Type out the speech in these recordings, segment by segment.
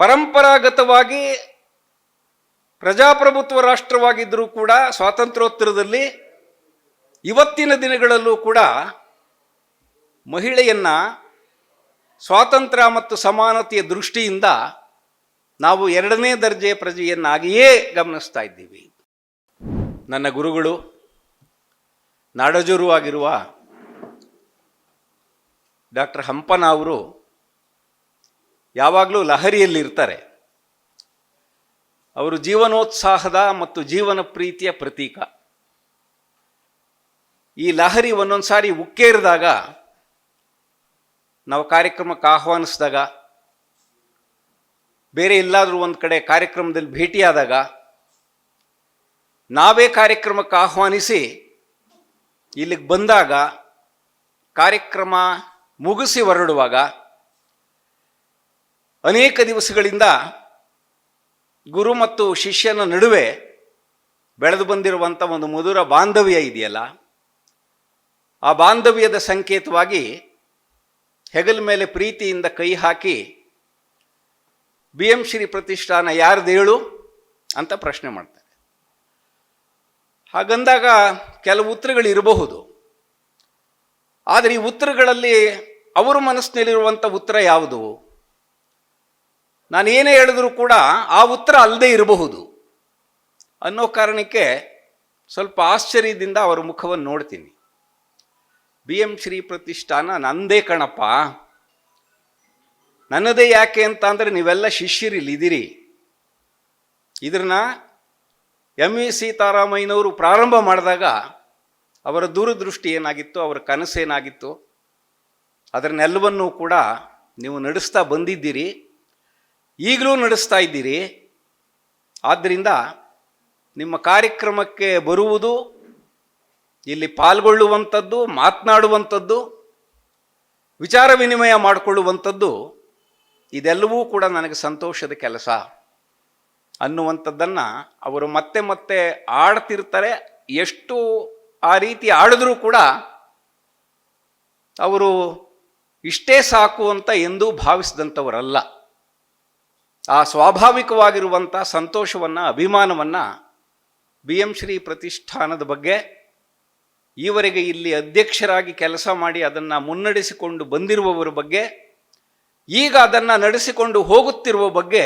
ಪರಂಪರಾಗತವಾಗಿ ಪ್ರಜಾಪ್ರಭುತ್ವ ರಾಷ್ಟ್ರವಾಗಿದ್ದರೂ ಕೂಡ ಸ್ವಾತಂತ್ರ್ಯೋತ್ತರದಲ್ಲಿ ಇವತ್ತಿನ ದಿನಗಳಲ್ಲೂ ಕೂಡ ಮಹಿಳೆಯನ್ನು ಸ್ವಾತಂತ್ರ್ಯ ಮತ್ತು ಸಮಾನತೆಯ ದೃಷ್ಟಿಯಿಂದ ನಾವು ಎರಡನೇ ದರ್ಜೆಯ ಪ್ರಜೆಯನ್ನಾಗಿಯೇ ಗಮನಿಸ್ತಾ ಇದ್ದೀವಿ. ನನ್ನ ಗುರುಗಳು, ನಾಡಜೂರು ಆಗಿರುವ ಡಾಕ್ಟರ್ ಹಂಪನ ಅವರು ಯಾವಾಗಲೂ ಲಹರಿಯಲ್ಲಿರ್ತಾರೆ ಅವರು ಜೀವನೋತ್ಸಾಹದ ಮತ್ತು ಜೀವನ ಪ್ರೀತಿಯ ಪ್ರತೀಕ. ಈ ಲಹರಿ ಒಂದೊಂದು ಸಾರಿ ಉಕ್ಕೇರಿದಾಗ, ನಾವು ಕಾರ್ಯಕ್ರಮಕ್ಕೆ ಆಹ್ವಾನಿಸಿದಾಗ, ಬೇರೆ ಎಲ್ಲಾದರೂ ಒಂದು ಕಡೆ ಕಾರ್ಯಕ್ರಮದಲ್ಲಿ ಭೇಟಿಯಾದಾಗ, ನಾವೇ ಕಾರ್ಯಕ್ರಮಕ್ಕೆ ಆಹ್ವಾನಿಸಿ ಇಲ್ಲಿಗೆ ಬಂದಾಗ, ಕಾರ್ಯಕ್ರಮ ಮುಗಿಸಿ ಹೊರಡುವಾಗ ಅನೇಕ ದಿವಸಗಳಿಂದ ಗುರು ಮತ್ತು ಶಿಷ್ಯನ ನಡುವೆ ಬೆಳೆದು ಬಂದಿರುವಂಥ ಒಂದು ಮಧುರ ಬಾಂಧವ್ಯ ಇದೆಯಲ್ಲ? ಆ ಬಾಂಧವ್ಯದ ಸಂಕೇತವಾಗಿ ಹೆಗಲ ಮೇಲೆ ಪ್ರೀತಿಯಿಂದ ಕೈ ಹಾಕಿ ಬಿ ಎಂ ಶ್ರೀ ಪ್ರತಿಷ್ಠಾನ ಯಾರ್ದೇಳು ಅಂತ ಪ್ರಶ್ನೆ ಮಾಡ್ತಾರೆ. ಹಾಗಂದಾಗ ಕೆಲವು ಉತ್ತರಗಳು ಇರಬಹುದು. ಆದರೆ ಈ ಉತ್ತರಗಳಲ್ಲಿ ಅವರ ಮನಸ್ಸಿನಲ್ಲಿರುವಂಥ ಉತ್ತರ ಯಾವುದು? ನಾನು ಏನೇ ಹೇಳಿದ್ರೂ ಕೂಡ ಆ ಉತ್ತರ ಅಲ್ಲದೆ ಇರಬಹುದು. ಅನ್ನೋ ಕಾರಣಕ್ಕೆ ಸ್ವಲ್ಪ ಆಶ್ಚರ್ಯದಿಂದ ಅವರ ಮುಖವನ್ನು ನೋಡ್ತೀನಿ. ಬಿ ಎಂ ಶ್ರೀ ಪ್ರತಿಷ್ಠಾನ ನಂದೇ ಕಣಪ್ಪ. ನನ್ನದೇ ಯಾಕೆ ಅಂತ ಅಂದರೆ ನೀವೆಲ್ಲ ಶಿಷ್ಯರಿಲ್ಲಿದ್ದೀರಿ. ಇದನ್ನ ಎಂ ವಿ ಸೀತಾರಾಮಯ್ಯನವರು ಪ್ರಾರಂಭ ಮಾಡಿದಾಗ ಅವರ ದೂರದೃಷ್ಟಿ ಏನಾಗಿತ್ತು, ಅವರ ಕನಸೇನಾಗಿತ್ತು ಅದನ್ನೆಲ್ಲವನ್ನೂ ಕೂಡ ನೀವು ನಡೆಸ್ತಾ ಬಂದಿದ್ದೀರಿ. ಈಗಲೂ ನಡೆಸ್ತಾ ಇದ್ದೀರಿ. ಆದ್ದರಿಂದ ನಿಮ್ಮ ಕಾರ್ಯಕ್ರಮಕ್ಕೆ ಬರುವುದು, ಇಲ್ಲಿ ಪಾಲ್ಗೊಳ್ಳುವಂಥದ್ದು, ಮಾತನಾಡುವಂಥದ್ದು, ವಿಚಾರ ವಿನಿಮಯ ಮಾಡಿಕೊಳ್ಳುವಂಥದ್ದು, ಇದೆಲ್ಲವೂ ಕೂಡ ನನಗೆ ಸಂತೋಷದ ಕೆಲಸ. ಅನ್ನುವಂಥದ್ದನ್ನು ಅವರು ಮತ್ತೆ ಮತ್ತೆ ಆಡ್ತಿರ್ತಾರೆ. ಎಷ್ಟು ಆ ರೀತಿ ಆಡಿದ್ರೂ ಕೂಡ ಅವರು ಇಷ್ಟೇ ಸಾಕು ಅಂತ ಎಂದೂ ಭಾವಿಸಿದಂಥವರಲ್ಲ. ಆ ಸ್ವಾಭಾವಿಕವಾಗಿರುವಂಥ ಸಂತೋಷವನ್ನು, ಅಭಿಮಾನವನ್ನು ಬಿ ಎಂ ಶ್ರೀ ಪ್ರತಿಷ್ಠಾನದ ಬಗ್ಗೆ ಈವರೆಗೆ ಇಲ್ಲಿ ಅಧ್ಯಕ್ಷರಾಗಿ ಕೆಲಸ ಮಾಡಿ ಅದನ್ನು ಮುನ್ನಡೆಸಿಕೊಂಡು ಬಂದಿರುವವರ ಬಗ್ಗೆ, ಈಗ ಅದನ್ನು ನಡೆಸಿಕೊಂಡು ಹೋಗುತ್ತಿರುವ ಬಗ್ಗೆ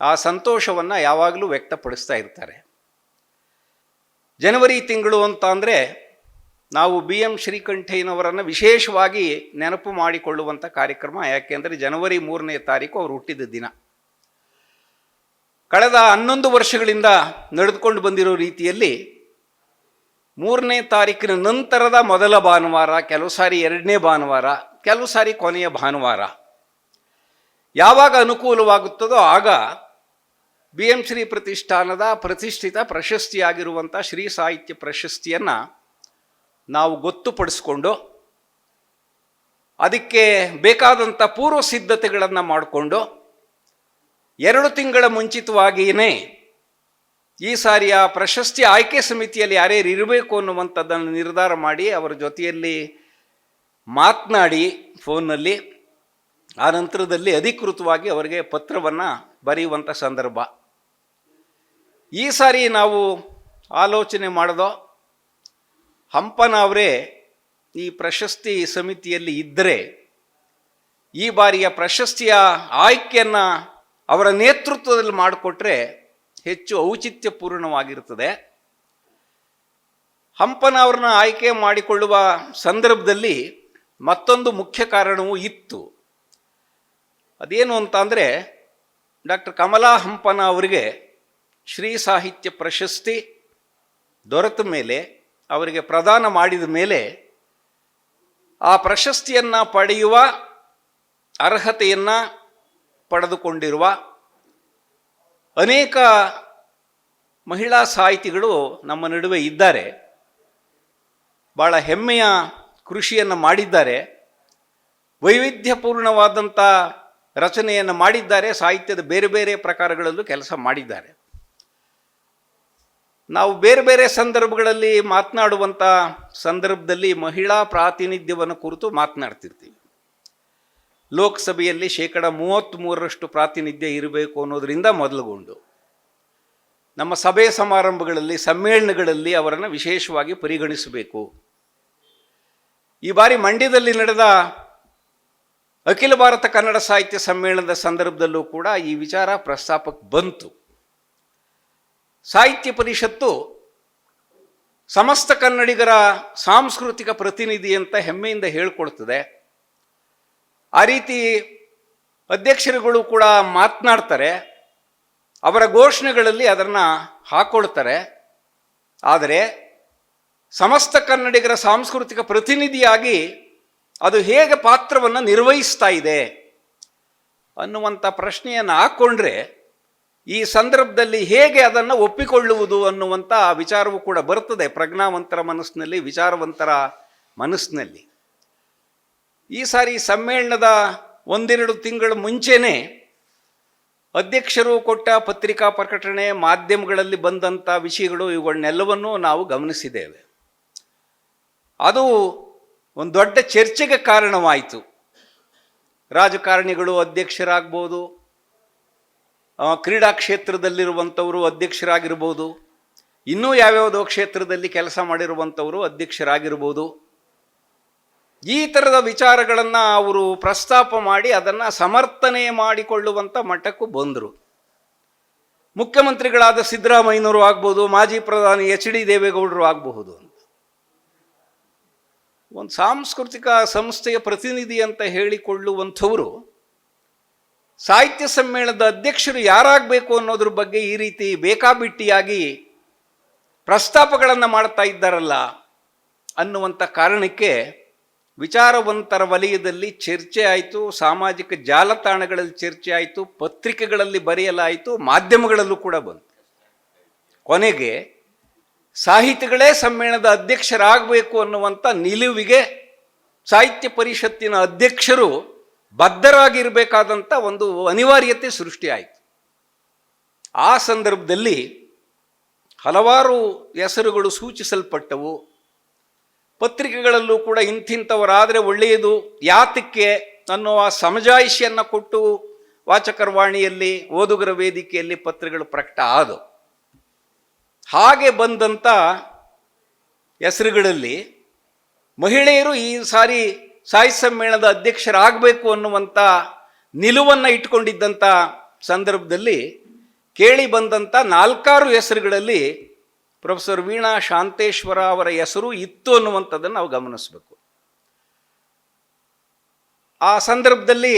ಆ ಸಂತೋಷವನ್ನು ಯಾವಾಗಲೂ ವ್ಯಕ್ತಪಡಿಸ್ತಾ ಇರ್ತಾರೆ. ಜನವರಿ ತಿಂಗಳು ಅಂತ ಅಂದರೆ ನಾವು ಬಿ ಎಂ ಶ್ರೀಕಂಠಯ್ಯನವರನ್ನು ವಿಶೇಷವಾಗಿ ನೆನಪು ಮಾಡಿಕೊಳ್ಳುವಂಥ ಕಾರ್ಯಕ್ರಮ ಯಾಕೆಂದರೆ ಜನವರಿ ಮೂರನೇ ತಾರೀಕು ಅವರು ಹುಟ್ಟಿದ ದಿನ. ಕಳೆದ ಹನ್ನೊಂದು ವರ್ಷಗಳಿಂದ ನಡೆದುಕೊಂಡು ಬಂದಿರೋ ರೀತಿಯಲ್ಲಿ ಮೂರನೇ ತಾರೀಕಿನ ನಂತರದ ಮೊದಲ ಭಾನುವಾರ, ಕೆಲವು ಸಾರಿ ಎರಡನೇ ಭಾನುವಾರ, ಕೆಲವು ಸಾರಿ ಕೊನೆಯ ಭಾನುವಾರ ಯಾವಾಗ ಅನುಕೂಲವಾಗುತ್ತದೋ ಆಗ ಬಿ ಎಂ ಶ್ರೀ ಪ್ರತಿಷ್ಠಾನದ ಪ್ರತಿಷ್ಠಿತ ಪ್ರಶಸ್ತಿಯಾಗಿರುವಂಥ ಶ್ರೀ ಸಾಹಿತ್ಯ ಪ್ರಶಸ್ತಿಯನ್ನು ನಾವು ಗೊತ್ತುಪಡಿಸ್ಕೊಂಡು ಅದಕ್ಕೆ ಬೇಕಾದಂಥ ಪೂರ್ವ ಸಿದ್ಧತೆಗಳನ್ನು ಮಾಡಿಕೊಂಡು ಎರಡು ತಿಂಗಳ ಮುಂಚಿತವಾಗಿಯೇ ಈ ಸಾರಿಯ ಪ್ರಶಸ್ತಿ ಆಯ್ಕೆ ಸಮಿತಿಯಲ್ಲಿ ಯಾರ್ಯಾರು ಇರಬೇಕು ಅನ್ನುವಂಥದ್ದನ್ನು ನಿರ್ಧಾರ ಮಾಡಿ ಅವರ ಜೊತೆಯಲ್ಲಿ ಮಾತನಾಡಿ ಫೋನ್ನಲ್ಲಿ, ಆ ನಂತರದಲ್ಲಿ ಅಧಿಕೃತವಾಗಿ ಅವರಿಗೆ ಪತ್ರವನ್ನು ಬರೆಯುವಂಥ ಸಂದರ್ಭ. ಈ ಸಾರಿ ನಾವು ಆಲೋಚನೆ ಮಾಡಿದೋ, ಹಂಪನ ಅವರೇ ಈ ಪ್ರಶಸ್ತಿ ಸಮಿತಿಯಲ್ಲಿ ಇದ್ದರೆ ಈ ಬಾರಿಯ ಪ್ರಶಸ್ತಿಯ ಆಯ್ಕೆಯನ್ನು ಅವರ ನೇತೃತ್ವದಲ್ಲಿ ಮಾಡಿಕೊಟ್ರೆ ಹೆಚ್ಚು ಔಚಿತ್ಯಪೂರ್ಣವಾಗಿರುತ್ತದೆ. ಹಂಪನ ಅವ್ರನ್ನ ಆಯ್ಕೆ ಮಾಡಿಕೊಳ್ಳುವ ಸಂದರ್ಭದಲ್ಲಿ ಮತ್ತೊಂದು ಮುಖ್ಯ ಕಾರಣವೂ ಇತ್ತು. ಅದೇನು ಅಂತ ಅಂದರೆ ಡಾಕ್ಟರ್ ಕಮಲಾ ಹಂಪನ ಅವರಿಗೆ ಶ್ರೀ ಸಾಹಿತ್ಯ ಪ್ರಶಸ್ತಿ ದೊರೆತ ಮೇಲೆ, ಅವರಿಗೆ ಪ್ರದಾನ ಮಾಡಿದ ಮೇಲೆ ಆ ಪ್ರಶಸ್ತಿಯನ್ನು ಪಡೆಯುವ ಅರ್ಹತೆಯನ್ನು ಪಡೆದುಕೊಂಡಿರುವ ಅನೇಕ ಮಹಿಳಾ ಸಾಹಿತಿಗಳು ನಮ್ಮ ನಡುವೆ ಇದ್ದಾರೆ. ಭಾಳ ಹೆಮ್ಮೆಯ ಕೃಷಿಯನ್ನು ಮಾಡಿದ್ದಾರೆ. ವೈವಿಧ್ಯಪೂರ್ಣವಾದಂಥ ರಚನೆಯನ್ನು ಮಾಡಿದ್ದಾರೆ. ಸಾಹಿತ್ಯದ ಬೇರೆ ಬೇರೆ ಪ್ರಕಾರಗಳಲ್ಲೂ ಕೆಲಸ ಮಾಡಿದ್ದಾರೆ. ನಾವು ಬೇರೆ ಬೇರೆ ಸಂದರ್ಭಗಳಲ್ಲಿ ಮಾತನಾಡುವಂಥ ಸಂದರ್ಭದಲ್ಲಿ ಮಹಿಳಾ ಪ್ರಾತಿನಿಧ್ಯವನ್ನು ಕುರಿತು ಮಾತನಾಡ್ತಿರ್ತೀವಿ. ಲೋಕಸಭೆಯಲ್ಲಿ ಶೇಕಡ ಮೂವತ್ತ್ಮೂರರಷ್ಟು ಪ್ರಾತಿನಿಧ್ಯ ಇರಬೇಕು ಅನ್ನೋದರಿಂದ ಮೊದಲುಗೊಂಡು. ನಮ್ಮ ಸಭೆ ಸಮಾರಂಭಗಳಲ್ಲಿ, ಸಮ್ಮೇಳನಗಳಲ್ಲಿ ಅವರನ್ನು ವಿಶೇಷವಾಗಿ ಪರಿಗಣಿಸಬೇಕು. ಈ ಬಾರಿ ಮಂಡ್ಯದಲ್ಲಿ ನಡೆದ ಅಖಿಲ ಭಾರತ ಕನ್ನಡ ಸಾಹಿತ್ಯ ಸಮ್ಮೇಳನದ ಸಂದರ್ಭದಲ್ಲೂ ಕೂಡ ಈ ವಿಚಾರ ಪ್ರಸ್ತಾಪಕ್ಕೆ ಬಂತು. ಸಾಹಿತ್ಯ ಪರಿಷತ್ತು ಸಮಸ್ತ ಕನ್ನಡಿಗರ ಸಾಂಸ್ಕೃತಿಕ ಪ್ರತಿನಿಧಿ ಅಂತ ಹೆಮ್ಮೆಯಿಂದ ಹೇಳ್ಕೊಳ್ತದೆ ಆ ರೀತಿ ಅಧ್ಯಕ್ಷರುಗಳು ಕೂಡ ಮಾತನಾಡ್ತಾರೆ. ಅವರ ಘೋಷಣೆಗಳಲ್ಲಿ ಅದನ್ನು ಹಾಕೊಳ್ತಾರೆ. ಆದರೆ ಸಮಸ್ತ ಕನ್ನಡಿಗರ ಸಾಂಸ್ಕೃತಿಕ ಪ್ರತಿನಿಧಿಯಾಗಿ ಅದು ಹೇಗೆ ಪಾತ್ರವನ್ನು ನಿರ್ವಹಿಸ್ತಾ ಇದೆ ಅನ್ನುವಂಥ ಪ್ರಶ್ನೆಯನ್ನು ಹಾಕ್ಕೊಂಡ್ರೆ ಈ ಸಂದರ್ಭದಲ್ಲಿ ಹೇಗೆ ಅದನ್ನು ಒಪ್ಪಿಕೊಳ್ಳುವುದು ಅನ್ನುವಂಥ ವಿಚಾರವೂ ಕೂಡ ಬರ್ತದೆ. ಪ್ರಜ್ಞಾವಂತರ ಮನಸ್ಸಿನಲ್ಲಿ, ವಿಚಾರವಂತರ ಮನಸ್ಸಿನಲ್ಲಿ. ಈ ಸಾರಿ ಸಮ್ಮೇಳನದ ಒಂದೆರಡು ತಿಂಗಳ ಮುಂಚೆನೇ ಅಧ್ಯಕ್ಷರು ಕೊಟ್ಟ ಪತ್ರಿಕಾ ಪ್ರಕಟಣೆ, ಮಾಧ್ಯಮಗಳಲ್ಲಿ ಬಂದಂಥ ವಿಷಯಗಳು ಇವುಗಳನ್ನೆಲ್ಲವನ್ನು ನಾವು ಗಮನಿಸಿದ್ದೇವೆ. ಅದು ಒಂದು ದೊಡ್ಡ ಚರ್ಚೆಗೆ ಕಾರಣವಾಯಿತು. ರಾಜಕಾರಣಿಗಳು ಅಧ್ಯಕ್ಷರಾಗ್ಬೋದು ಕ್ರೀಡಾ ಕ್ಷೇತ್ರದಲ್ಲಿರುವಂಥವರು ಅಧ್ಯಕ್ಷರಾಗಿರ್ಬೋದು, ಇನ್ನೂ ಯಾವ್ಯಾವುದೋ ಕ್ಷೇತ್ರದಲ್ಲಿ ಕೆಲಸ ಮಾಡಿರುವಂಥವರು ಅಧ್ಯಕ್ಷರಾಗಿರ್ಬೋದು. ಈ ಥರದ ವಿಚಾರಗಳನ್ನು ಅವರು ಪ್ರಸ್ತಾಪ ಮಾಡಿ ಅದನ್ನು ಸಮರ್ಥನೆ ಮಾಡಿಕೊಳ್ಳುವಂಥ ಮಟ್ಟಕ್ಕೂ ಬಂದರು. ಮುಖ್ಯಮಂತ್ರಿಗಳಾದ ಸಿದ್ದರಾಮಯ್ಯನವರು ಆಗ್ಬೋದು, ಮಾಜಿ ಪ್ರಧಾನಿ ಎಚ್ ಡಿ ದೇವೇಗೌಡರು ಆಗಬಹುದು ಅಂತ. ಒಂದು ಸಾಂಸ್ಕೃತಿಕ ಸಂಸ್ಥೆಯ ಪ್ರತಿನಿಧಿ ಅಂತ ಹೇಳಿಕೊಳ್ಳುವಂಥವರು ಸಾಹಿತ್ಯ ಸಮ್ಮೇಳನದ ಅಧ್ಯಕ್ಷರು ಯಾರಾಗಬೇಕು ಅನ್ನೋದ್ರ ಬಗ್ಗೆ ಈ ರೀತಿ ಬೇಕಾಬಿಟ್ಟಿಯಾಗಿ ಪ್ರಸ್ತಾಪಗಳನ್ನು ಮಾಡ್ತಾ ಇದ್ದಾರಲ್ಲ ಅನ್ನುವಂಥ ಕಾರಣಕ್ಕೆ ವಿಚಾರವಂತರ ವಲಯದಲ್ಲಿ ಚರ್ಚೆ ಆಯಿತು, ಸಾಮಾಜಿಕ ಜಾಲತಾಣಗಳಲ್ಲಿ ಚರ್ಚೆ ಆಯಿತು, ಪತ್ರಿಕೆಗಳಲ್ಲಿ ಬರೆಯಲಾಯಿತು, ಮಾಧ್ಯಮಗಳಲ್ಲೂ ಕೂಡ ಬಂತು. ಕೊನೆಗೆ ಸಾಹಿತಿಗಳೇ ಸಮ್ಮೇಳನದ ಅಧ್ಯಕ್ಷರಾಗಬೇಕು ಅನ್ನುವಂಥ ನಿಲುವಿಗೆ ಸಾಹಿತ್ಯ ಪರಿಷತ್ತಿನ ಅಧ್ಯಕ್ಷರು ಬದ್ಧರಾಗಿರಬೇಕಾದಂಥ ಒಂದು ಅನಿವಾರ್ಯತೆ ಸೃಷ್ಟಿಯಾಯಿತು ಆ ಸಂದರ್ಭದಲ್ಲಿ ಹಲವಾರು ಹೆಸರುಗಳು ಸೂಚಿಸಲ್ಪಟ್ಟವು. ಪತ್ರಿಕೆಗಳಲ್ಲೂ ಕೂಡ ಇಂಥಿಂಥವರಾದರೆ ಒಳ್ಳೆಯದು. ಯಾತಕ್ಕೆ? ಅನ್ನುವ ಸಮಜಾಯಿಷಿಯನ್ನು ಕೊಟ್ಟು ವಾಚಕರ್ವಾಣಿಯಲ್ಲಿ ಓದುಗರ ವೇದಿಕೆಯಲ್ಲಿ ಪತ್ರಿಕೆಗಳು ಪ್ರಕಟ ಆದವು. ಹಾಗೆ ಬಂದಂಥ ಹೆಸರುಗಳಲ್ಲಿ ಮಹಿಳೆಯರು ಈ ಸಾರಿ ಸಾಹಿತ್ಯ ಸಮ್ಮೇಳನದ ಅಧ್ಯಕ್ಷರಾಗಬೇಕು ಅನ್ನುವಂಥ ನಿಲುವನ್ನು ಇಟ್ಕೊಂಡಿದ್ದಂಥ ಸಂದರ್ಭದಲ್ಲಿ ಕೇಳಿ ಬಂದಂಥ ನಾಲ್ಕಾರು ಹೆಸರುಗಳಲ್ಲಿ ಪ್ರೊಫೆಸರ್ ವೀಣಾ ಶಾಂತೇಶ್ವರ ಅವರ ಹೆಸರು ಇತ್ತು ಅನ್ನುವಂಥದ್ದನ್ನು ನಾವು ಗಮನಿಸಬೇಕು. ಆ ಸಂದರ್ಭದಲ್ಲಿ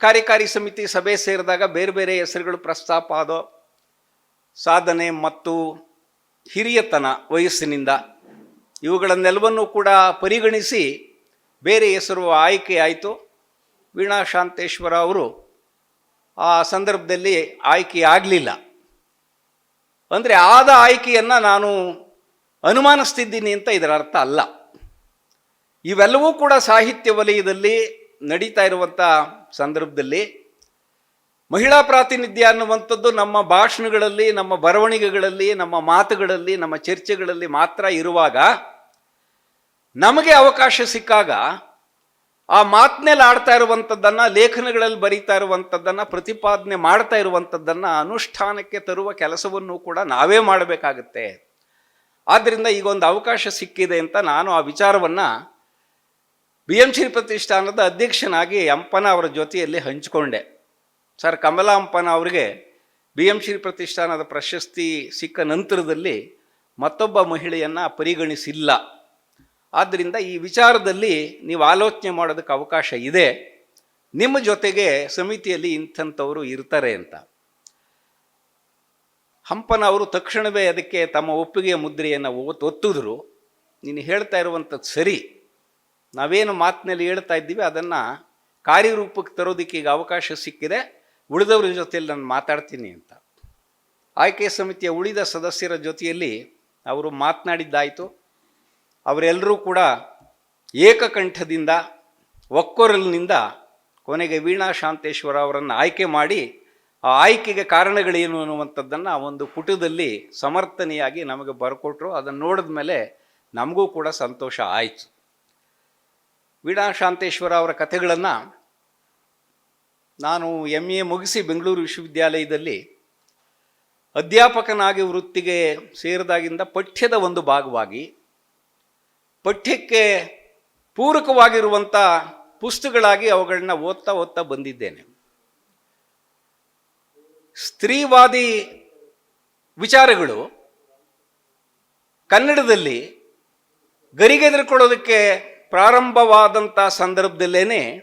ಕಾರ್ಯಕಾರಿ ಸಮಿತಿ ಸಭೆ ಸೇರಿದಾಗ ಬೇರೆ ಬೇರೆ ಹೆಸರುಗಳು ಪ್ರಸ್ತಾಪ ಆದೋ, ಸಾಧನೆ ಮತ್ತು ಹಿರಿಯತನ ವಯಸ್ಸಿನಿಂದ ಇವುಗಳನ್ನೆಲ್ಲವನ್ನೂ ಕೂಡ ಪರಿಗಣಿಸಿ ಬೇರೆ ಹೆಸರು ಆಯ್ಕೆ ಆಯಿತು. ವೀಣಾ ಶಾಂತೇಶ್ವರ ಅವರು ಆ ಸಂದರ್ಭದಲ್ಲಿ ಆಯ್ಕೆ ಆಗಲಿಲ್ಲ. ಅಂದರೆ ಆದ ಆಯ್ಕೆಯನ್ನು ನಾನು ಅನುಮಾನಿಸ್ತಿದ್ದೀನಿ ಅಂತ ಇದರ ಅರ್ಥ ಅಲ್ಲ. ಇವೆಲ್ಲವೂ ಕೂಡ ಸಾಹಿತ್ಯ ವಲಯದಲ್ಲಿ ನಡೀತಾ ಇರುವಂಥ ಸಂದರ್ಭದಲ್ಲಿ ಮಹಿಳಾ ಪ್ರಾತಿನಿಧ್ಯ ಅನ್ನುವಂಥದ್ದು ನಮ್ಮ ಭಾಷಣಗಳಲ್ಲಿ, ನಮ್ಮ ಬರವಣಿಗೆಗಳಲ್ಲಿ, ನಮ್ಮ ಮಾತುಗಳಲ್ಲಿ, ನಮ್ಮ ಚರ್ಚೆಗಳಲ್ಲಿ ಮಾತ್ರ ಇರುವಾಗ ನಮಗೆ ಅವಕಾಶ ಸಿಕ್ಕಾಗ ಆ ಮಾತಿನಲ್ಲಿ ಆಡ್ತಾ ಇರುವಂಥದ್ದನ್ನು ಲೇಖನಗಳಲ್ಲಿ ಬರೀತಾ ಇರುವಂಥದ್ದನ್ನು ಪ್ರತಿಪಾದನೆ ಮಾಡ್ತಾ ಇರುವಂಥದ್ದನ್ನು ಅನುಷ್ಠಾನಕ್ಕೆ ತರುವ ಕೆಲಸವನ್ನು ಕೂಡ ನಾವೇ ಮಾಡಬೇಕಾಗತ್ತೆ. ಆದ್ದರಿಂದ ಈಗ ಒಂದು ಅವಕಾಶ ಸಿಕ್ಕಿದೆ ಅಂತ ನಾನು ಆ ವಿಚಾರವನ್ನು ಬಿ ಎಂ ಶ್ರೀ ಪ್ರತಿಷ್ಠಾನದ ಅಧ್ಯಕ್ಷನಾಗಿ ಅಂಪನ ಅವರ ಜೊತೆಯಲ್ಲಿ ಹಂಚಿಕೊಂಡೆ. ಸರ್ ಕಮಲಾ ಅಂಪನ ಅವರಿಗೆ ಬಿ ಎಂ ಶ್ರೀ ಪ್ರತಿಷ್ಠಾನದ ಪ್ರಶಸ್ತಿ ಸಿಕ್ಕ ನಂತರದಲ್ಲಿ ಮತ್ತೊಬ್ಬ ಮಹಿಳೆಯನ್ನು ಪರಿಗಣಿಸಿಲ್ಲ. ಆದ್ದರಿಂದ ಈ ವಿಚಾರದಲ್ಲಿ ನೀವು ಆಲೋಚನೆ ಮಾಡೋದಕ್ಕೆ ಅವಕಾಶ ಇದೆ. ನಿಮ್ಮ ಜೊತೆಗೆ ಸಮಿತಿಯಲ್ಲಿ ಇಂಥಂಥವರು ಇರ್ತಾರೆ ಅಂತ. ಹಂಪನ ಅವರು ತಕ್ಷಣವೇ ಅದಕ್ಕೆ ತಮ್ಮ ಒಪ್ಪಿಗೆಯ ಮುದ್ರೆಯನ್ನು ಒತ್- ಒತ್ತಿದ್ರು. ನೀನು ಹೇಳ್ತಾ ಇರುವಂಥದ್ದು ಸರಿ. ನಾವೇನು ಮಾತಿನಲ್ಲಿ ಹೇಳ್ತಾ ಇದ್ದೀವಿ, ಅದನ್ನು ಕಾರ್ಯರೂಪಕ್ಕೆ ತರೋದಕ್ಕೆ ಈಗ ಅವಕಾಶ ಸಿಕ್ಕಿದೆ. ಉಳಿದವರ ಜೊತೆಯಲ್ಲಿ ನಾನು ಮಾತಾಡ್ತೀನಿ ಅಂತ. ಆಯ್ಕೆ ಸಮಿತಿಯ ಉಳಿದ ಸದಸ್ಯರ ಜೊತೆಯಲ್ಲಿ ಅವರು ಮಾತನಾಡಿದ್ದಾಯಿತು. ಅವರೆಲ್ಲರೂ ಕೂಡ ಏಕಕಂಠದಿಂದ, ಒಕ್ಕೊರಲಿನಿಂದ ಕೊನೆಗೆ ವೀಣಾ ಶಾಂತೇಶ್ವರ ಅವರನ್ನು ಆಯ್ಕೆ ಮಾಡಿ, ಆ ಆಯ್ಕೆಗೆ ಕಾರಣಗಳೇನು ಅನ್ನುವಂಥದ್ದನ್ನು ಆ ಒಂದು ಪುಟದಲ್ಲಿ ಸಮರ್ಥನೆಯಾಗಿ ನಮಗೆ ಬರ್ಕೊಟ್ರು. ಅದನ್ನು ನೋಡಿದ ಮೇಲೆ ನಮಗೂ ಕೂಡ ಸಂತೋಷ ಆಯಿತು. ವೀಣಾ ಶಾಂತೇಶ್ವರ ಅವರ ಕಥೆಗಳನ್ನು ನಾನು ಎಂ ಎ ಮುಗಿಸಿ ಬೆಂಗಳೂರು ವಿಶ್ವವಿದ್ಯಾಲಯದಲ್ಲಿ ಅಧ್ಯಾಪಕನಾಗಿ ವೃತ್ತಿಗೆ ಸೇರಿದಾಗಿಂದ ಪಠ್ಯದ ಒಂದು ಭಾಗವಾಗಿ ಪಠ್ಯಕ್ಕೆ ಪೂರಕವಾಗಿರುವಂಥ ಪುಸ್ತಕಗಳಾಗಿ ಅವುಗಳನ್ನ ಓದ್ತಾ ಓದ್ತಾ ಬಂದಿದ್ದೇನೆ. ಸ್ತ್ರೀವಾದಿ ವಿಚಾರಗಳು ಕನ್ನಡದಲ್ಲಿ ಗರಿಗೆದರ್ಕೊಳ್ಳೋದಕ್ಕೆ ಪ್ರಾರಂಭವಾದಂಥ ಸಂದರ್ಭದಲ್ಲೇನೆ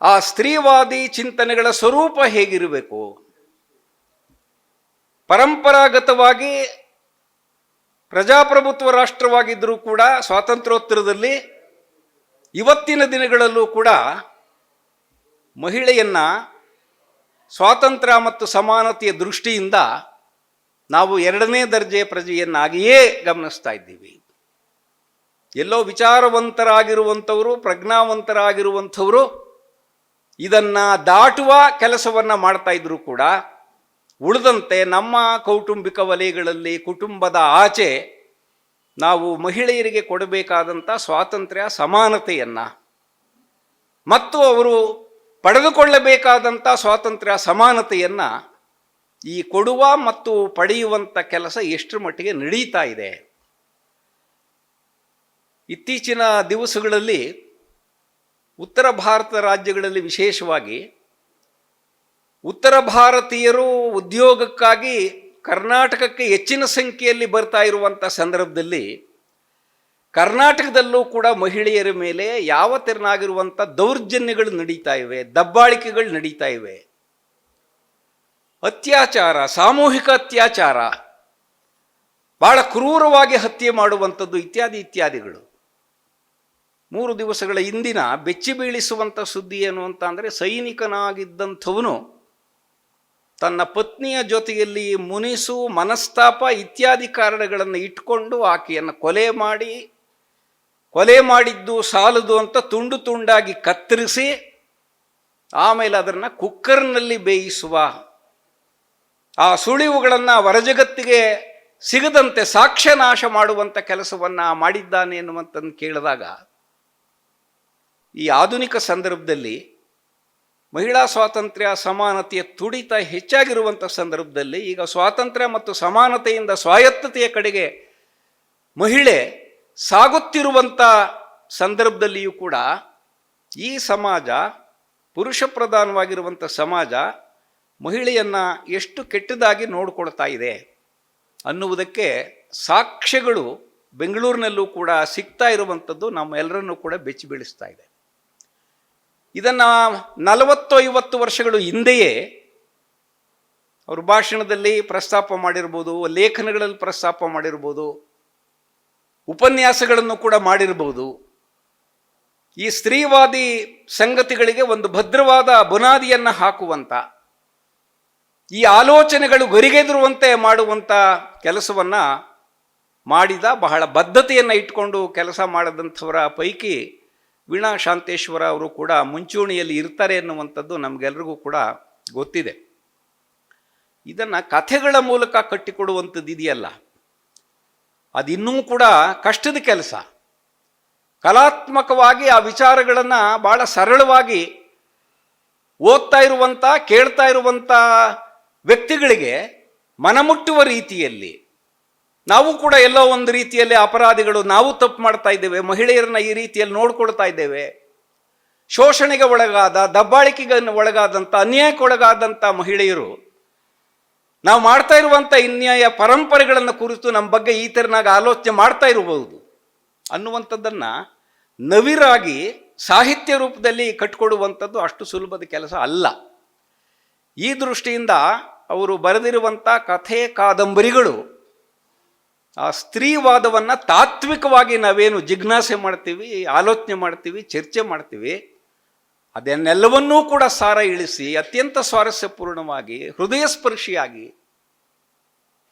ಆ ಸ್ತ್ರೀವಾದಿ ಚಿಂತನೆಗಳ ಸ್ವರೂಪ ಹೇಗಿರಬೇಕು? ಪರಂಪರಾಗತವಾಗಿ ಪ್ರಜಾಪ್ರಭುತ್ವ ರಾಷ್ಟ್ರವಾಗಿದ್ದರೂ ಕೂಡ ಸ್ವಾತಂತ್ರ್ಯೋತ್ತರದಲ್ಲಿ ಇವತ್ತಿನ ದಿನಗಳಲ್ಲೂ ಕೂಡ ಮಹಿಳೆಯನ್ನು ಸ್ವಾತಂತ್ರ್ಯ ಮತ್ತು ಸಮಾನತೆಯ ದೃಷ್ಟಿಯಿಂದ ನಾವು ಎರಡನೇ ದರ್ಜೆಯ ಪ್ರಜೆಯನ್ನಾಗಿಯೇ ಗಮನಿಸ್ತಾ ಇದ್ದೀವಿ. ಎಲ್ಲೋ ವಿಚಾರವಂತರಾಗಿರುವಂಥವರು, ಪ್ರಜ್ಞಾವಂತರಾಗಿರುವಂಥವರು ಇದನ್ನು ದಾಟುವ ಕೆಲಸವನ್ನು ಮಾಡ್ತಾ ಇದ್ರು ಕೂಡ ಉಳಿದಂತೆ ನಮ್ಮ ಕೌಟುಂಬಿಕ ವಲಯಗಳಲ್ಲಿ ಕುಟುಂಬದ ಆಚೆ ನಾವು ಮಹಿಳೆಯರಿಗೆ ಕೊಡಬೇಕಾದಂಥ ಸ್ವಾತಂತ್ರ್ಯ, ಸಮಾನತೆಯನ್ನು ಮತ್ತು ಅವರು ಪಡೆದುಕೊಳ್ಳಬೇಕಾದಂಥ ಸ್ವಾತಂತ್ರ್ಯ, ಸಮಾನತೆಯನ್ನು ಈ ಕೊಡುವ ಮತ್ತು ಪಡೆಯುವಂಥ ಕೆಲಸ ಎಷ್ಟರ ಮಟ್ಟಿಗೆ ನಡೀತಾ ಇದೆ. ಇತ್ತೀಚಿನ ದಿವಸಗಳಲ್ಲಿ ಉತ್ತರ ಭಾರತ ರಾಜ್ಯಗಳಲ್ಲಿ ವಿಶೇಷವಾಗಿ ಉತ್ತರ ಭಾರತೀಯರು ಉದ್ಯೋಗಕ್ಕಾಗಿ ಕರ್ನಾಟಕಕ್ಕೆ ಹೆಚ್ಚಿನ ಸಂಖ್ಯೆಯಲ್ಲಿ ಬರ್ತಾ ಇರುವಂಥ ಸಂದರ್ಭದಲ್ಲಿ ಕರ್ನಾಟಕದಲ್ಲೂ ಕೂಡ ಮಹಿಳೆಯರ ಮೇಲೆ ಯಾವ ತೆರನಾಗಿರುವಂಥ ದೌರ್ಜನ್ಯಗಳು ನಡೀತಾ ಇವೆ, ದಬ್ಬಾಳಿಕೆಗಳು ನಡೀತಾ ಇವೆ. ಅತ್ಯಾಚಾರ, ಸಾಮೂಹಿಕ ಅತ್ಯಾಚಾರ, ಬಹಳ ಕ್ರೂರವಾಗಿ ಹತ್ಯೆ ಮಾಡುವಂಥದ್ದು ಇತ್ಯಾದಿ ಇತ್ಯಾದಿಗಳು. ಮೂರು ದಿವಸಗಳ ಹಿಂದಿನ ಬೆಚ್ಚಿ ಬೀಳಿಸುವಂಥ ಸುದ್ದಿ ಏನು ಅಂತ ಅಂದರೆ ಸೈನಿಕನಾಗಿದ್ದಂಥವನು ತನ್ನ ಪತ್ನಿಯ ಜೊತೆಯಲ್ಲಿ ಮುನಿಸು, ಮನಸ್ತಾಪ ಇತ್ಯಾದಿ ಕಾರಣಗಳನ್ನು ಇಟ್ಕೊಂಡು ಆಕೆಯನ್ನು ಕೊಲೆ ಮಾಡಿ, ಕೊಲೆ ಮಾಡಿದ್ದು ಸಾಲದು ಅಂತ ತುಂಡು ತುಂಡಾಗಿ ಕತ್ತರಿಸಿ, ಆಮೇಲೆ ಅದನ್ನು ಕುಕ್ಕರ್ನಲ್ಲಿ ಬೇಯಿಸುವ. ಆ ಸುಳಿವುಗಳನ್ನು ಹೊರಜಗತ್ತಿಗೆ ಸಿಗದಂತೆ ಸಾಕ್ಷ್ಯ ನಾಶ ಮಾಡುವಂಥ ಕೆಲಸವನ್ನು ಮಾಡಿದ್ದಾನೆ ಎನ್ನುವಂಥದ್ದು ಕೇಳಿದಾಗ, ಈ ಆಧುನಿಕ ಸಂದರ್ಭದಲ್ಲಿ ಮಹಿಳಾ ಸ್ವಾತಂತ್ರ್ಯ ಸಮಾನತೆಯ ತುಡಿತ ಹೆಚ್ಚಾಗಿರುವಂಥ ಸಂದರ್ಭದಲ್ಲಿ ಈಗ ಸ್ವಾತಂತ್ರ್ಯ ಮತ್ತು ಸಮಾನತೆಯಿಂದ ಸ್ವಾಯತ್ತತೆಯ ಕಡೆಗೆ ಮಹಿಳೆ ಸಾಗುತ್ತಿರುವಂಥ ಸಂದರ್ಭದಲ್ಲಿಯೂ ಕೂಡ ಈ ಸಮಾಜ, ಪುರುಷ ಪ್ರಧಾನವಾಗಿರುವಂಥ ಸಮಾಜ ಮಹಿಳೆಯನ್ನು ಎಷ್ಟು ಕೆಟ್ಟದಾಗಿ ನೋಡಿಕೊಳ್ತಾ ಇದೆ ಅನ್ನುವುದಕ್ಕೆ ಸಾಕ್ಷ್ಯಗಳು ಬೆಂಗಳೂರಿನಲ್ಲೂ ಕೂಡ ಸಿಗ್ತಾ ಇರುವಂಥದ್ದು ನಮ್ಮೆಲ್ಲರನ್ನೂ ಕೂಡ ಬೆಚ್ಚಿ ಬೀಳಿಸ್ತಾ ಇದೆ. ಇದನ್ನು ನಲವತ್ತು ಐವತ್ತು ವರ್ಷಗಳು ಹಿಂದೆಯೇ ಅವರು ಭಾಷಣದಲ್ಲಿ ಪ್ರಸ್ತಾಪ ಮಾಡಿರ್ಬೋದು, ಲೇಖನಗಳಲ್ಲಿ ಪ್ರಸ್ತಾಪ ಮಾಡಿರ್ಬೋದು, ಉಪನ್ಯಾಸಗಳನ್ನು ಕೂಡ ಮಾಡಿರ್ಬೋದು. ಈ ಸ್ತ್ರೀವಾದಿ ಸಂಗತಿಗಳಿಗೆ ಒಂದು ಭದ್ರವಾದ ಬುನಾದಿಯನ್ನು ಹಾಕುವಂಥ ಈ ಆಲೋಚನೆಗಳು ಗರಿಗೆದರುವಂತೆ ಮಾಡುವಂಥ ಕೆಲಸವನ್ನು ಮಾಡಿದ ಬಹಳ ಬದ್ಧತೆಯನ್ನು ಇಟ್ಕೊಂಡು ಕೆಲಸ ಮಾಡದಂಥವರ ಪೈಕಿ ವೀಣಾ ಶಾಂತೇಶ್ವರ ಅವರು ಕೂಡ ಮುಂಚೂಣಿಯಲ್ಲಿ ಇರ್ತಾರೆ ಎನ್ನುವಂಥದ್ದು ನಮಗೆಲ್ರಿಗೂ ಕೂಡ ಗೊತ್ತಿದೆ. ಇದನ್ನು ಕಥೆಗಳ ಮೂಲಕ ಕಟ್ಟಿಕೊಡುವಂಥದ್ದು ಇದೆಯಲ್ಲ ಅದಿನ್ನೂ ಕೂಡ ಕಷ್ಟದ ಕೆಲಸ. ಕಲಾತ್ಮಕವಾಗಿ ಆ ವಿಚಾರಗಳನ್ನು ಭಾಳ ಸರಳವಾಗಿ ಓದ್ತಾ ಇರುವಂಥ ಕೇಳ್ತಾ ಇರುವಂಥ ವ್ಯಕ್ತಿಗಳಿಗೆ ಮನಮುಟ್ಟುವ ರೀತಿಯಲ್ಲಿ ನಾವು ಕೂಡ ಎಲ್ಲೋ ಒಂದು ರೀತಿಯಲ್ಲಿ ಅಪರಾಧಿಗಳು, ನಾವು ತಪ್ಪು ಮಾಡ್ತಾ ಇದ್ದೇವೆ, ಮಹಿಳೆಯರನ್ನ ಈ ರೀತಿಯಲ್ಲಿ ನೋಡ್ಕೊಳ್ತಾ ಇದ್ದೇವೆ. ಶೋಷಣೆಗೆ ಒಳಗಾದ, ದಬ್ಬಾಳಿಕೆಗೆ ಒಳಗಾದಂಥ ಅನ್ಯಾಯಕ್ಕೆ ಒಳಗಾದಂಥ ಮಹಿಳೆಯರು, ನಾವು ಮಾಡ್ತಾ ಇರುವಂಥ ಅನ್ಯಾಯ ಪರಂಪರೆಗಳನ್ನು ಕುರಿತು ನಮ್ಮ ಬಗ್ಗೆ ಈ ಥರನಾಗ ಆಲೋಚನೆ ಮಾಡ್ತಾ ಇರಬಹುದು. ಅನ್ನುವಂಥದ್ದನ್ನು ನವಿರಾಗಿ ಸಾಹಿತ್ಯ ರೂಪದಲ್ಲಿ ಕಟ್ಕೊಡುವಂಥದ್ದು ಅಷ್ಟು ಸುಲಭದ ಕೆಲಸ ಅಲ್ಲ. ಈ ದೃಷ್ಟಿಯಿಂದ ಅವರು ಬರೆದಿರುವಂಥ ಕಥೆ ಕಾದಂಬರಿಗಳು ಆ ಸ್ತ್ರೀವಾದವನ್ನು ತಾತ್ವಿಕವಾಗಿ ನಾವೇನು ಜಿಜ್ಞಾಸೆ ಮಾಡ್ತೀವಿ, ಆಲೋಚನೆ ಮಾಡ್ತೀವಿ, ಚರ್ಚೆ ಮಾಡ್ತೀವಿ, ಅದನ್ನೆಲ್ಲವನ್ನೂ ಕೂಡ ಸಾರ ಇಳಿಸಿ, ಅತ್ಯಂತ ಸ್ವಾರಸ್ಯಪೂರ್ಣವಾಗಿ ಹೃದಯ ಸ್ಪರ್ಶಿಯಾಗಿ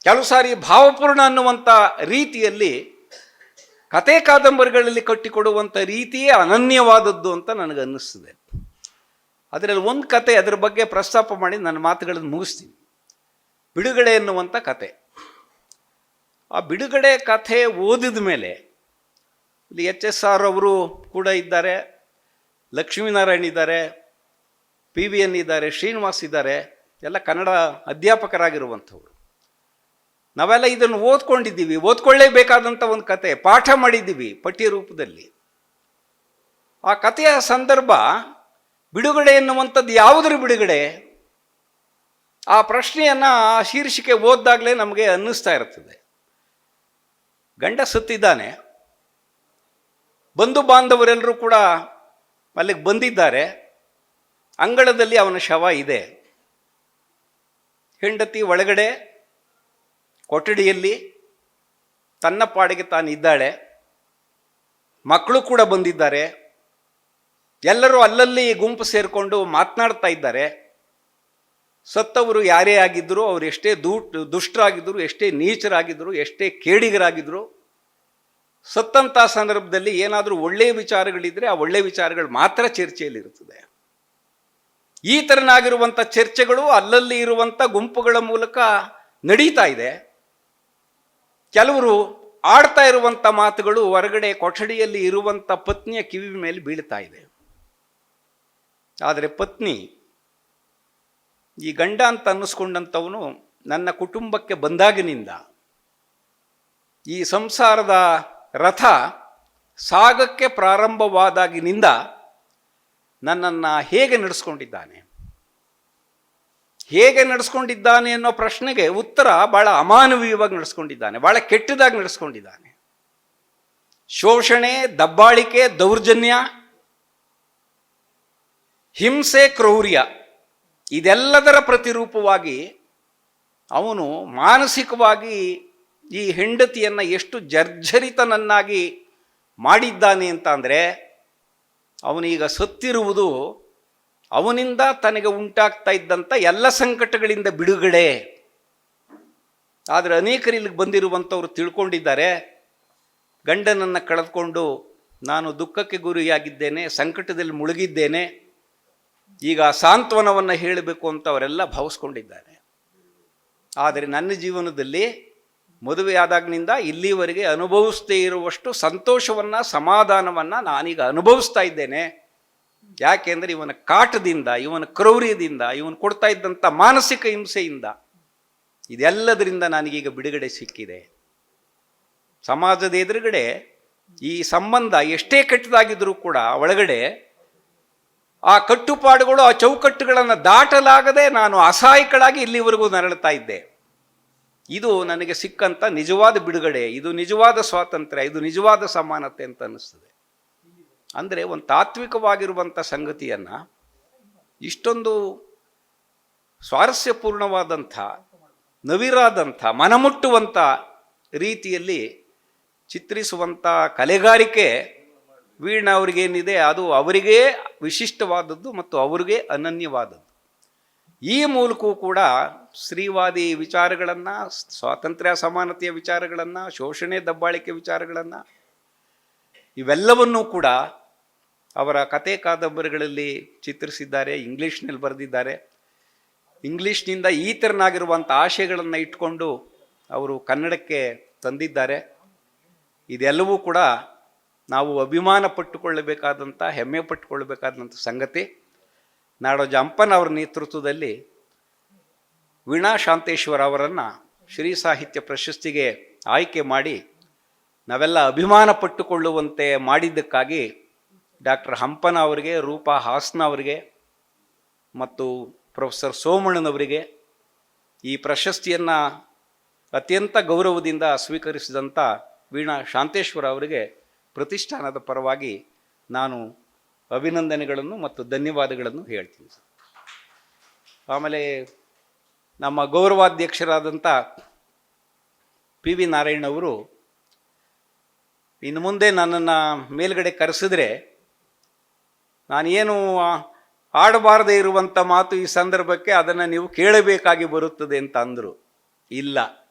ಕೆಲವು ಸಾರಿ ಭಾವಪೂರ್ಣ ಅನ್ನುವಂಥ ರೀತಿಯಲ್ಲಿ ಕತೆ ಕಾದಂಬರಿಗಳಲ್ಲಿ ಕಟ್ಟಿಕೊಡುವಂಥ ರೀತಿಯೇ ಅನನ್ಯವಾದದ್ದು ಅಂತ ನನಗೆ ಅನ್ನಿಸ್ತದೆ ಅದರಲ್ಲಿ ಒಂದು ಕತೆ ಅದರ ಬಗ್ಗೆ ಪ್ರಸ್ತಾಪ ಮಾಡಿ ನನ್ನ ಮಾತುಗಳನ್ನು ಮುಗಿಸ್ತೀನಿ. ಬಿಡುಗಡೆ ಎನ್ನುವಂಥ ಕತೆ. ಆ ಬಿಡುಗಡೆ ಕಥೆ ಓದಿದ ಮೇಲೆ ಇಲ್ಲಿ ಎಚ್ ಎಸ್ ಆರ್ ಅವರು ಕೂಡ ಇದ್ದಾರೆ, ಲಕ್ಷ್ಮೀನಾರಾಯಣ್ ಇದ್ದಾರೆ, ಪಿ ವಿ ಎನ್ ಇದ್ದಾರೆ, ಶ್ರೀನಿವಾಸ್ ಇದ್ದಾರೆ, ಎಲ್ಲ ಕನ್ನಡ ಅಧ್ಯಾಪಕರಾಗಿರುವಂಥವ್ರು. ನಾವೆಲ್ಲ ಇದನ್ನು ಓದ್ಕೊಂಡಿದ್ದೀವಿ, ಓದ್ಕೊಳ್ಳೇಬೇಕಾದಂಥ ಒಂದು ಕತೆ ಪಾಠ ಮಾಡಿದ್ದೀವಿ ಪಠ್ಯ ರೂಪದಲ್ಲಿ. ಆ ಕಥೆಯ ಸಂದರ್ಭ ಬಿಡುಗಡೆ ಎನ್ನುವಂಥದ್ದು ಯಾವುದ್ರ ಬಿಡುಗಡೆ, ಆ ಪ್ರಶ್ನೆಯನ್ನು ಆ ಶೀರ್ಷಿಕೆ ಓದ್ದಾಗಲೇ ನಮಗೆ ಅನ್ನಿಸ್ತಾ ಇರ್ತದೆ. ಗಂಡ ಸತ್ತಿದ್ದಾನೆ. ಬಂಧು ಬಾಂಧವರೆಲ್ಲರೂ ಕೂಡ ಅಲ್ಲಿಗೆ ಬಂದಿದ್ದಾರೆ. ಅಂಗಳದಲ್ಲಿ ಅವನ ಶವ ಇದೆ. ಹೆಂಡತಿ ಒಳಗಡೆ, ಕೊಠಡಿಯಲ್ಲಿ, ತನ್ನ ಪಾಡಿಗೆ ತಾನಿದ್ದಾಳೆ ಮಕ್ಕಳು ಕೂಡ ಬಂದಿದ್ದಾರೆ. ಎಲ್ಲರೂ ಅಲ್ಲಲ್ಲಿ ಗುಂಪು ಸೇರಿಕೊಂಡು ಮಾತನಾಡ್ತಾ ಇದ್ದಾರೆ. ಸತ್ತವರು ಯಾರೇ ಆಗಿದ್ದರು ಅವ್ರು ಎಷ್ಟೇ ದೂ ದುಷ್ಟರಾಗಿದ್ದರು, ಎಷ್ಟೇ ನೀಚರಾಗಿದ್ದರು, ಎಷ್ಟೇ ಕೇಡಿಗರಾಗಿದ್ದರು ಸತ್ತಂಥ ಸಂದರ್ಭದಲ್ಲಿ ಏನಾದರೂ ಒಳ್ಳೆಯ ವಿಚಾರಗಳಿದ್ದರೆ ಆ ಒಳ್ಳೆಯ ವಿಚಾರಗಳು ಮಾತ್ರ ಚರ್ಚೆಯಲ್ಲಿರುತ್ತದೆ. ಈ ಥರನಾಗಿರುವಂಥ ಚರ್ಚೆಗಳು ಅಲ್ಲಲ್ಲಿ ಇರುವಂಥ ಗುಂಪುಗಳ ಮೂಲಕ ನಡೀತಾ ಇದೆ. ಕೆಲವರು ಆಡ್ತಾ ಇರುವಂಥ ಮಾತುಗಳು ಹೊರಗಡೆ ಕೊಠಡಿಯಲ್ಲಿ ಇರುವಂಥ ಪತ್ನಿಯ ಕಿವಿ ಮೇಲೆ ಬೀಳ್ತಾ ಇದೆ. ಆದರೆ ಪತ್ನಿ ಈ ಗಂಡ ಅಂತ ಅನ್ನಿಸ್ಕೊಂಡಂಥವನು ನನ್ನ ಕುಟುಂಬಕ್ಕೆ ಬಂದಾಗಿನಿಂದ ಈ ಸಂಸಾರದ ರಥ ಸಾಗಕ್ಕೆ ಪ್ರಾರಂಭವಾದಾಗಿನಿಂದ ನನ್ನನ್ನು ಹೇಗೆ ನಡೆಸ್ಕೊಂಡಿದ್ದಾನೆ? ಹೇಗೆ ನಡೆಸ್ಕೊಂಡಿದ್ದಾನೆ ಅನ್ನೋ ಪ್ರಶ್ನೆಗೆ ಉತ್ತರ ಭಾಳ ಅಮಾನವೀಯವಾಗಿ ನಡೆಸ್ಕೊಂಡಿದ್ದಾನೆ ಭಾಳ ಕೆಟ್ಟದಾಗಿ ನಡೆಸ್ಕೊಂಡಿದ್ದಾನೆ. ಶೋಷಣೆ, ದಬ್ಬಾಳಿಕೆ, ದೌರ್ಜನ್ಯ, ಹಿಂಸೆ, ಕ್ರೌರ್ಯ ಇದೆಲ್ಲದರ ಪ್ರತಿರೂಪವಾಗಿ ಅವನು ಮಾನಸಿಕವಾಗಿ ಈ ಹೆಂಡತಿಯನ್ನು ಎಷ್ಟು ಜರ್ಜರಿತನನ್ನಾಗಿ ಮಾಡಿದ್ದಾನೆ ಅಂತ ಅಂದರೆ ಅವನೀಗ ಸತ್ತಿರುವುದು ಅವನಿಂದ ತನಗೆ ಉಂಟಾಗ್ತಾ ಇದ್ದಂಥ ಎಲ್ಲ ಸಂಕಟಗಳಿಂದ ಬಿಡುಗಡೆ. ಆದರೆ ಅನೇಕರು ಇಲ್ಲಿಗೆ ಬಂದಿರುವಂಥವ್ರು ತಿಳ್ಕೊಂಡಿದ್ದಾರೆ. ಗಂಡನನ್ನು ಕಳೆದುಕೊಂಡು ನಾನು ದುಃಖಕ್ಕೆ ಗುರಿಯಾಗಿದ್ದೇನೆ, ಸಂಕಟದಲ್ಲಿ ಮುಳುಗಿದ್ದೇನೆ. ಈಗ ಸಾಂತ್ವನವನ್ನು ಹೇಳಬೇಕು ಅಂತ ಅವರೆಲ್ಲ ಭಾವಿಸ್ಕೊಂಡಿದ್ದಾರೆ. ಆದರೆ ನನ್ನ ಜೀವನದಲ್ಲಿ ಮದುವೆಯಾದಾಗಿನಿಂದ ಇಲ್ಲಿವರೆಗೆ ಅನುಭವಿಸ್ತೇ ಇರುವಷ್ಟು ಸಂತೋಷವನ್ನು, ಸಮಾಧಾನವನ್ನು ನಾನೀಗ ಅನುಭವಿಸ್ತಾ ಇದ್ದೇನೆ. ಯಾಕೆಂದರೆ ಇವನ ಕಾಟದಿಂದ, ಇವನ ಕ್ರೌರ್ಯದಿಂದ, ಇವನು ಕೊಡ್ತಾ ಇದ್ದಂಥ ಮಾನಸಿಕ ಹಿಂಸೆಯಿಂದ ಇದೆಲ್ಲದರಿಂದ ನನಗೀಗ ಬಿಡುಗಡೆ ಸಿಕ್ಕಿದೆ. ಸಮಾಜದ ಎದುರುಗಡೆ ಈ ಸಂಬಂಧ ಎಷ್ಟೇ ಕೆಟ್ಟದಾಗಿದ್ದರೂ ಕೂಡ ಒಳಗಡೆ ಆ ಕಟ್ಟುಪಾಡುಗಳು, ಆ ಚೌಕಟ್ಟುಗಳನ್ನು ದಾಟಲಾಗದೆ ನಾನು ಅಸಹಾಯಕಳಾಗಿ ಇಲ್ಲಿವರೆಗೂ ನರಳುತ್ತಾ ಇದ್ದೆ. ಇದು ನನಗೆ ಸಿಕ್ಕಂಥ ನಿಜವಾದ ಬಿಡುಗಡೆ, ಇದು ನಿಜವಾದ ಸ್ವಾತಂತ್ರ್ಯ, ಇದು ನಿಜವಾದ ಸಮಾನತೆ ಅಂತ ಅನ್ನಿಸ್ತದೆ. ಅಂದರೆ ಒಂದು ತಾತ್ವಿಕವಾಗಿರುವಂಥ ಸಂಗತಿಯನ್ನು ಇಷ್ಟೊಂದು ಸ್ವಾರಸ್ಯಪೂರ್ಣವಾದಂಥ, ನವಿರಾದಂಥ ಮನಮುಟ್ಟುವಂಥ ರೀತಿಯಲ್ಲಿ ಚಿತ್ರಿಸುವಂಥ ಕಲೆಗಾರಿಕೆ ವೀಣಾ ಅವ್ರಿಗೇನಿದೆ, ಅದು ಅವರಿಗೇ ವಿಶಿಷ್ಟವಾದದ್ದು ಮತ್ತು ಅವರಿಗೆ ಅನನ್ಯವಾದದ್ದು. ಈ ಮೂಲಕವೂ ಕೂಡ ಸ್ತ್ರೀವಾದಿ ವಿಚಾರಗಳನ್ನು, ಸ್ವಾತಂತ್ರ್ಯ ಸಮಾನತೆಯ ವಿಚಾರಗಳನ್ನು, ಶೋಷಣೆ ದಬ್ಬಾಳಿಕೆ ವಿಚಾರಗಳನ್ನು, ಇವೆಲ್ಲವನ್ನೂ ಕೂಡ ಅವರ ಕತೆ ಕಾದಂಬರಿಗಳಲ್ಲಿ ಚಿತ್ರಿಸಿದ್ದಾರೆ, ಇಂಗ್ಲೀಷ್ನಲ್ಲಿ ಬರೆದಿದ್ದಾರೆ. ಇಂಗ್ಲೀಷ್ನಿಂದ ಈ ಥರನಾಗಿರುವಂಥ ಆಶಯಗಳನ್ನು ಇಟ್ಕೊಂಡು ಅವರು ಕನ್ನಡಕ್ಕೆ ತಂದಿದ್ದಾರೆ. ಇದೆಲ್ಲವೂ ಕೂಡ ನಾವು ಅಭಿಮಾನ ಪಟ್ಟುಕೊಳ್ಳಬೇಕಾದಂಥ, ಹೆಮ್ಮೆ ಪಟ್ಟುಕೊಳ್ಳಬೇಕಾದಂಥ ಸಂಗತಿ, ನಾಡೋಜ ಅವರ ನೇತೃತ್ವದಲ್ಲಿ ವೀಣಾ ಶಾಂತೇಶ್ವರ ಅವರನ್ನು ಶ್ರೀ ಸಾಹಿತ್ಯ ಪ್ರಶಸ್ತಿಗೆ ಆಯ್ಕೆ ಮಾಡಿ ನಾವೆಲ್ಲ ಅಭಿಮಾನ ಪಟ್ಟುಕೊಳ್ಳುವಂತೆ ಮಾಡಿದ್ದಕ್ಕಾಗಿ ಡಾಕ್ಟರ್ ಹಂಪನ ಅವರಿಗೆ, ರೂಪಾ ಹಾಸನ ಅವರಿಗೆ ಮತ್ತು ಪ್ರೊಫೆಸರ್ ಸೋಮಣ್ಣನವರಿಗೆ ಈ ಪ್ರಶಸ್ತಿಯನ್ನು ಅತ್ಯಂತ ಗೌರವದಿಂದ ಸ್ವೀಕರಿಸಿದಂಥ ವೀಣಾ ಶಾಂತೇಶ್ವರ ಅವರಿಗೆ ಪ್ರತಿಷ್ಠಾನದ ಪರವಾಗಿ ನಾನು ಅಭಿನಂದನೆಗಳನ್ನು ಮತ್ತು ಧನ್ಯವಾದಗಳನ್ನು ಹೇಳ್ತೀನಿ ಸರ್. ಆಮೇಲೆ ನಮ್ಮ ಗೌರವಾಧ್ಯಕ್ಷರಾದಂಥ ಪಿ ವಿ ನಾರಾಯಣವರು ಇನ್ನು ಮುಂದೆ ನನ್ನನ್ನು ಮೇಲ್ಗಡೆ ಕರೆಸಿದ್ರೆ ನಾನೇನು ಆಡಬಾರದೇ ಇರುವಂಥ ಮಾತು ಈ ಸಂದರ್ಭಕ್ಕೆ ಅದನ್ನು ನೀವು ಕೇಳಬೇಕಾಗಿ ಬರುತ್ತದೆ ಅಂತ ಅಂದರು. ಇಲ್ಲ.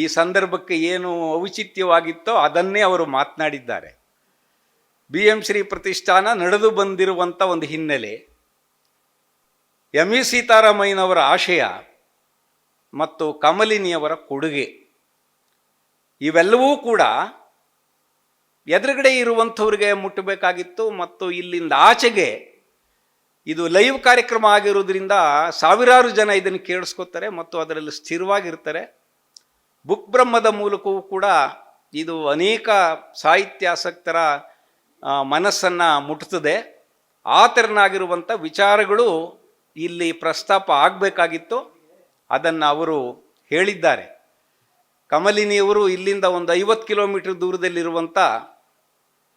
ಈ ಸಂದರ್ಭಕ್ಕೆ ಏನು ಔಚಿತ್ಯವಾಗಿತ್ತೋ ಅದನ್ನೇ ಅವರು ಮಾತನಾಡಿದ್ದಾರೆ. ಬಿ ಎಂ ಶ್ರೀ ಪ್ರತಿಷ್ಠಾನ ನಡೆದು ಬಂದಿರುವಂಥ ಒಂದು ಹಿನ್ನೆಲೆ ಎಂ ಇ ಸೀತಾರಾಮಯ್ಯನವರ ಆಶಯ ಮತ್ತು ಕಮಲಿನಿಯವರ ಕೊಡುಗೆ, ಇವೆಲ್ಲವೂ ಕೂಡ ಎದುರುಗಡೆ ಇರುವಂಥವ್ರಿಗೆ ಮುಟ್ಟಬೇಕಾಗಿತ್ತು ಮತ್ತು ಇಲ್ಲಿಂದ ಆಚೆಗೆ ಇದು ಲೈವ್ ಕಾರ್ಯಕ್ರಮ ಆಗಿರೋದ್ರಿಂದ ಸಾವಿರಾರು ಜನ ಇದನ್ನು ಕೇಳಿಸ್ಕೊತಾರೆ ಮತ್ತು ಅದರಲ್ಲಿ ಸ್ಥಿರವಾಗಿರ್ತಾರೆ. ಬುಕ್ ಬ್ರಹ್ಮದ ಮೂಲಕವೂ ಕೂಡ ಇದು ಅನೇಕ ಸಾಹಿತ್ಯಾಸಕ್ತರ ಮನಸ್ಸನ್ನ ಮುಟ್ತದೆ. ಆ ಥರನಾಗಿರುವಂಥ ವಿಚಾರಗಳು ಇಲ್ಲಿ ಪ್ರಸ್ತಾಪ ಆಗಬೇಕಾಗಿತ್ತು. ಅದನ್ನು ಅವರು ಹೇಳಿದ್ದಾರೆ. ಕಮಲಿನಿಯವರು ಇಲ್ಲಿಂದ ಒಂದು ಐವತ್ತು ಕಿಲೋಮೀಟರ್ ದೂರದಲ್ಲಿರುವಂಥ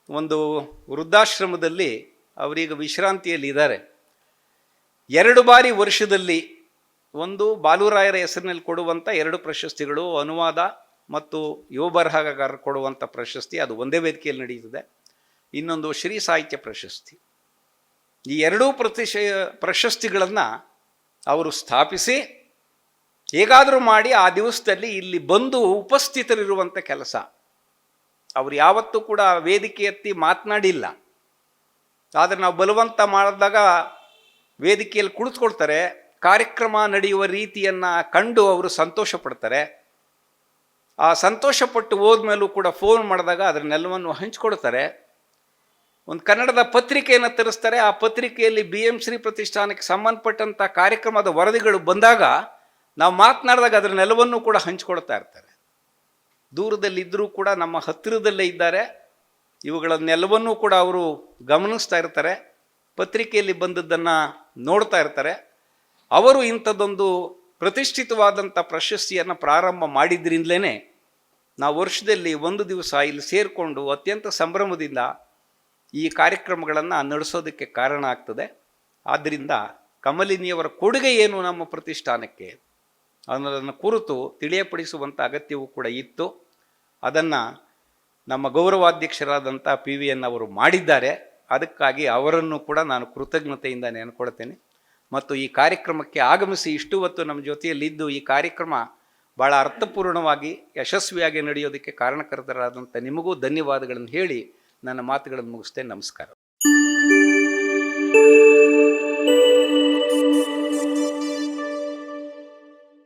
ಒಂದು ವೃದ್ಧಾಶ್ರಮದಲ್ಲಿ ಅವರೀಗ ವಿಶ್ರಾಂತಿಯಲ್ಲಿದ್ದಾರೆ. ಎರಡು ಬಾರಿ ವರ್ಷದಲ್ಲಿ ಒಂದು ಬಾಲುರಾಯರ ಹೆಸರಿನಲ್ಲಿ ಕೊಡುವಂಥ ಎರಡು ಪ್ರಶಸ್ತಿಗಳು, ಅನುವಾದ ಮತ್ತು ಯುವ ಬರಹಗಾರರು ಕೊಡುವಂಥ ಪ್ರಶಸ್ತಿ, ಅದು ಒಂದೇ ವೇದಿಕೆಯಲ್ಲಿ ನಡೆಯುತ್ತದೆ. ಇನ್ನೊಂದು ಶ್ರೀ ಸಾಹಿತ್ಯ ಪ್ರಶಸ್ತಿ. ಈ ಎರಡೂ ಪ್ರತಿಶ, ಪ್ರಶಸ್ತಿಗಳನ್ನು ಅವರು ಸ್ಥಾಪಿಸಿ, ಹೇಗಾದರೂ ಮಾಡಿ ಆ ದಿವಸದಲ್ಲಿ ಇಲ್ಲಿ ಬಂದು ಉಪಸ್ಥಿತರಿರುವಂಥ ಕೆಲಸ. ಅವರು ಯಾವತ್ತೂ ಕೂಡ ವೇದಿಕೆ ಎತ್ತಿ ಮಾತನಾಡಿಲ್ಲ. ಆದರೆ ನಾವು ಬಲವಂತ ಮಾಡಿದಾಗ ವೇದಿಕೆಯಲ್ಲಿ ಕುಳಿತುಕೊಳ್ತಾರೆ ಕಾರ್ಯಕ್ರಮ ನಡೆಯುವ ರೀತಿಯನ್ನು ಕಂಡು ಅವರು ಸಂತೋಷ ಪಡ್ತಾರೆ ಆ ಸಂತೋಷಪಟ್ಟು ಹೋದ್ಮೇಲೂ ಕೂಡ ಫೋನ್ ಮಾಡಿದಾಗ ಅದನ್ನೆಲ್ಲವನ್ನು ಹಂಚಿಕೊಡ್ತಾರೆ. ಒಂದು ಕನ್ನಡದ ಪತ್ರಿಕೆಯನ್ನು ತರಿಸ್ತಾರೆ. ಆ ಪತ್ರಿಕೆಯಲ್ಲಿ ಬಿ ಎಂ ಶ್ರೀ ಪ್ರತಿಷ್ಠಾನಕ್ಕೆ ಸಂಬಂಧಪಟ್ಟಂಥ ಕಾರ್ಯಕ್ರಮದ ವರದಿಗಳು ಬಂದಾಗ ನಾವು ಮಾತನಾಡಿದಾಗ ಅದನ್ನೆಲ್ಲವನ್ನೂ ಕೂಡ ಹಂಚಿಕೊಡ್ತಾ ಇರ್ತಾರೆ. ದೂರದಲ್ಲಿದ್ದರೂ ಕೂಡ ನಮ್ಮ ಹತ್ತಿರದಲ್ಲೇ ಇದ್ದಾರೆ. ಇವುಗಳನ್ನೆಲ್ಲವನ್ನೂ ಕೂಡ ಅವರು ಗಮನಿಸ್ತಾ ಇರ್ತಾರೆ. ಪತ್ರಿಕೆಯಲ್ಲಿ ಬಂದದ್ದನ್ನು ನೋಡ್ತಾ ಇರ್ತಾರೆ. ಅವರು ಇಂಥದ್ದೊಂದು ಪ್ರತಿಷ್ಠಿತವಾದಂಥ ಪ್ರಶಸ್ತಿಯನ್ನು ಪ್ರಾರಂಭ ಮಾಡಿದ್ರಿಂದಲೇ ನಾವು ವರ್ಷದಲ್ಲಿ ಒಂದು ದಿವಸ ಇಲ್ಲಿ ಸೇರಿಕೊಂಡು ಅತ್ಯಂತ ಸಂಭ್ರಮದಿಂದ ಈ ಕಾರ್ಯಕ್ರಮಗಳನ್ನು ನಡೆಸೋದಕ್ಕೆ ಕಾರಣ ಆಗ್ತದೆ. ಆದ್ದರಿಂದ ಕಮಲಿನಿಯವರ ಕೊಡುಗೆ ಏನು ನಮ್ಮ ಪ್ರತಿಷ್ಠಾನಕ್ಕೆ ಅನ್ನೋದನ್ನು ಕುರಿತು ತಿಳಿಯಪಡಿಸುವಂಥ ಅಗತ್ಯವೂ ಕೂಡ ಇತ್ತು. ಅದನ್ನು ನಮ್ಮ ಗೌರವಾಧ್ಯಕ್ಷರಾದಂಥ ಪಿ ವಿ ಅವರು ಮಾಡಿದ್ದಾರೆ. ಅದಕ್ಕಾಗಿ ಅವರನ್ನು ಕೂಡ ನಾನು ಕೃತಜ್ಞತೆಯಿಂದ ನೆನ್ಕೊಳ್ತೇನೆ. ಮತ್ತು ಈ ಕಾರ್ಯಕ್ರಮಕ್ಕೆ ಆಗಮಿಸಿ ಇಷ್ಟು ಹೊತ್ತು ನಮ್ಮ ಜೊತೆಯಲ್ಲಿದ್ದು ಈ ಕಾರ್ಯಕ್ರಮ ಭಾಳ ಅರ್ಥಪೂರ್ಣವಾಗಿ ಯಶಸ್ವಿಯಾಗಿ ನಡೆಯೋದಕ್ಕೆ ಕಾರಣಕರ್ತರಾದಂಥ ನಿಮಗೂ ಧನ್ಯವಾದಗಳನ್ನು ಹೇಳಿ ನನ್ನ ಮಾತುಗಳನ್ನು ಮುಗಿಸ್ತೇನೆ. ನಮಸ್ಕಾರ.